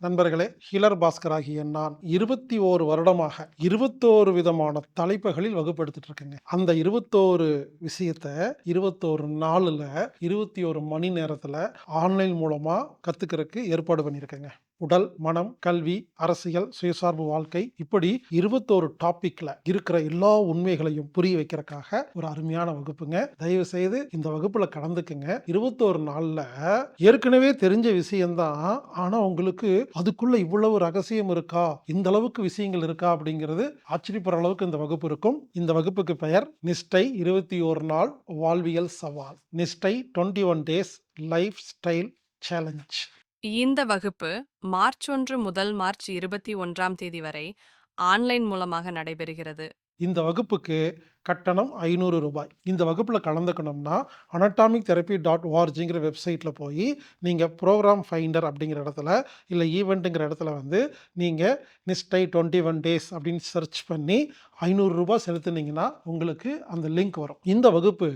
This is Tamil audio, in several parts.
நண்பர்களே ஹிலர் பாஸ்கர் ஆகிய நான் இருபத்தி ஓரு வருடமாக இருபத்தோரு விதமான தலைப்புகளில் வகுப்படுத்திட்டு இருக்கேங்க அந்த இருபத்தோரு விஷயத்த இருபத்தோரு நாளில் இருபத்தி ஒரு மணி நேரத்தில் ஆன்லைன் மூலமாக கற்றுக்கிறதுக்கு ஏற்பாடு பண்ணியிருக்கேங்க. உடல் மனம் கல்வி அரசியல் சுயசார்பு வாழ்க்கை இப்படி இருபத்தோரு டாபிக்ல இருக்கிற எல்லா உண்மைகளையும் புரிய வைக்கிறதுக்காக ஒரு அருமையான வகுப்புங்க. தயவு செய்து இந்த வகுப்புல கலந்துக்குங்க. இருபத்தோரு நாள்ல ஏற்கனவே தெரிஞ்ச விஷயம்தான் ஆனா உங்களுக்கு அதுக்குள்ள இவ்வளவு ரகசியம் இருக்கா? இந்த அளவுக்கு விஷயங்கள் இருக்கா? அப்படிங்கிறது ஆச்சரியப்படுற அளவுக்கு இந்த வகுப்பு இருக்கும். இந்த வகுப்புக்கு பெயர் நிஷ்டை இருபத்தி ஒரு நாள் வாழ்வியல் சவால். Nishtai twenty one days life style challenge. இந்த வகுப்பு மார்ச் ஒன்று முதல் மார்ச் இருபத்தி ஒன்றாம் தேதி வரை ஆன்லைன் மூலமாக நடைபெறுகிறது. இந்த வகுப்புக்கு கட்டணம் ஐநூறு ரூபாய். இந்த வகுப்பில் கலந்துக்கணும்னா அனட்டாமிக் தெரப்பி டாட் ஓஆர்ஜிங்கிற வெப்சைட்டில் போய் நீங்கள் ப்ரோக்ராம் ஃபைண்டர் அப்படிங்கிற இடத்துல இல்லை ஈவெண்ட்டுங்கிற இடத்துல வந்து நீங்கள் நிஸ்டை டுவெண்ட்டி ஒன் டேஸ் அப்படின்னு சர்ச் பண்ணி ஐநூறுரூபா செலுத்துனீங்கன்னா உங்களுக்கு அந்த லிங்க் வரும். இந்த வகுப்பு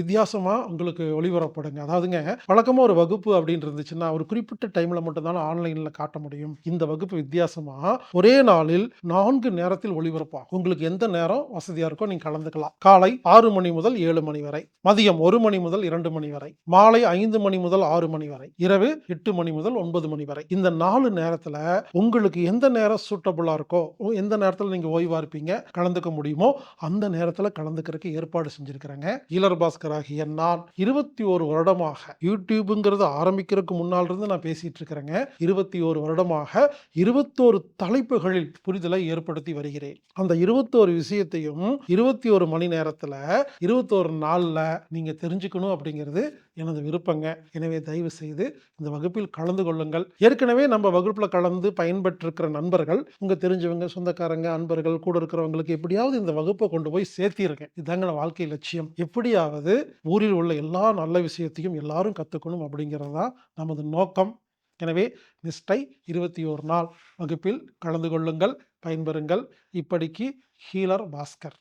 வித்தியாசமாக உங்களுக்கு ஒளிபரப்படுங்க அதாவதுங்க வழக்கமாக ஒரு வகுப்பு அப்படின்னு இருந்துச்சுன்னா ஒரு குறிப்பிட்ட டைமில் மட்டும்தான் ஆன்லைனில் காட்ட முடியும். இந்த வகுப்பு வித்தியாசமாக ஒரே நாளில் நான்கு நேரத்தில் ஒளிபரப்பாகும். உங்களுக்கு எந்த நேரம் வசதியாக இருக்கோ நீங்கள் கலந்து எடுத்துக்கலாம். காலை ஆறு மணி முதல் ஏழு மணி வரை. மதியம் ஒரு மணி முதல் இரண்டு மணி வரை. மாலை ஐந்து மணி முதல் ஆறு மணி வரை. இரவு எட்டு மணி முதல் ஒன்பது மணி வரை. இந்த நாலு நேரத்துல உங்களுக்கு எந்த நேரம் சூட்டபுளா இருக்கோ எந்த நேரத்தில் நீங்க ஓய்வா இருப்பீங்க கலந்துக்க முடியுமோ அந்த நேரத்தில் கலந்துக்கிறதுக்கு ஏற்பாடு செஞ்சிருக்கிறாங்க. ஈலர் பாஸ்கர் ஆகிய நான் இருபத்தி ஒரு வருடமாக யூடியூபுங்கிறது ஆரம்பிக்கிறதுக்கு முன்னால் இருந்து நான் பேசிட்டு இருக்கிறேங்க இருபத்தி ஒரு வருடமாக இருபத்தோரு தலைப்புகளில் புரிதலை ஏற்படுத்தி வருகிறேன். அந்த இருபத்தோரு விஷயத்தையும் இருபத்தி ஒரு மணி நேரத்தில் இருபத்தோரு நாளில் நீங்கள் தெரிஞ்சுக்கணும் அப்படிங்கிறது எனது விருப்பங்க. எனவே தயவு செய்து இந்த வகுப்பில் கலந்து கொள்ளுங்கள். ஏற்கனவே நம்ம வகுப்பில் கலந்து பயன்பெற்றிருக்கிற நண்பர்கள் உங்கள் தெரிஞ்சவங்க சொந்தக்காரங்க அன்பர்கள் கூட இருக்கிறவங்களுக்கு எப்படியாவது இந்த வகுப்பை கொண்டு போய் சேர்த்திருக்கேன். இதுதாங்க வாழ்க்கை லட்சியம். எப்படியாவது ஊரில் உள்ள எல்லா நல்ல விஷயத்தையும் எல்லாரும் கற்றுக்கணும் அப்படிங்கிறது தான் நமது நோக்கம். எனவே நிஷ்டை இருபத்தி ஓரு நாள் வகுப்பில் கலந்து கொள்ளுங்கள் பயன்பெறுங்கள். இப்படிக்கு ஹீலர் பாஸ்கர்.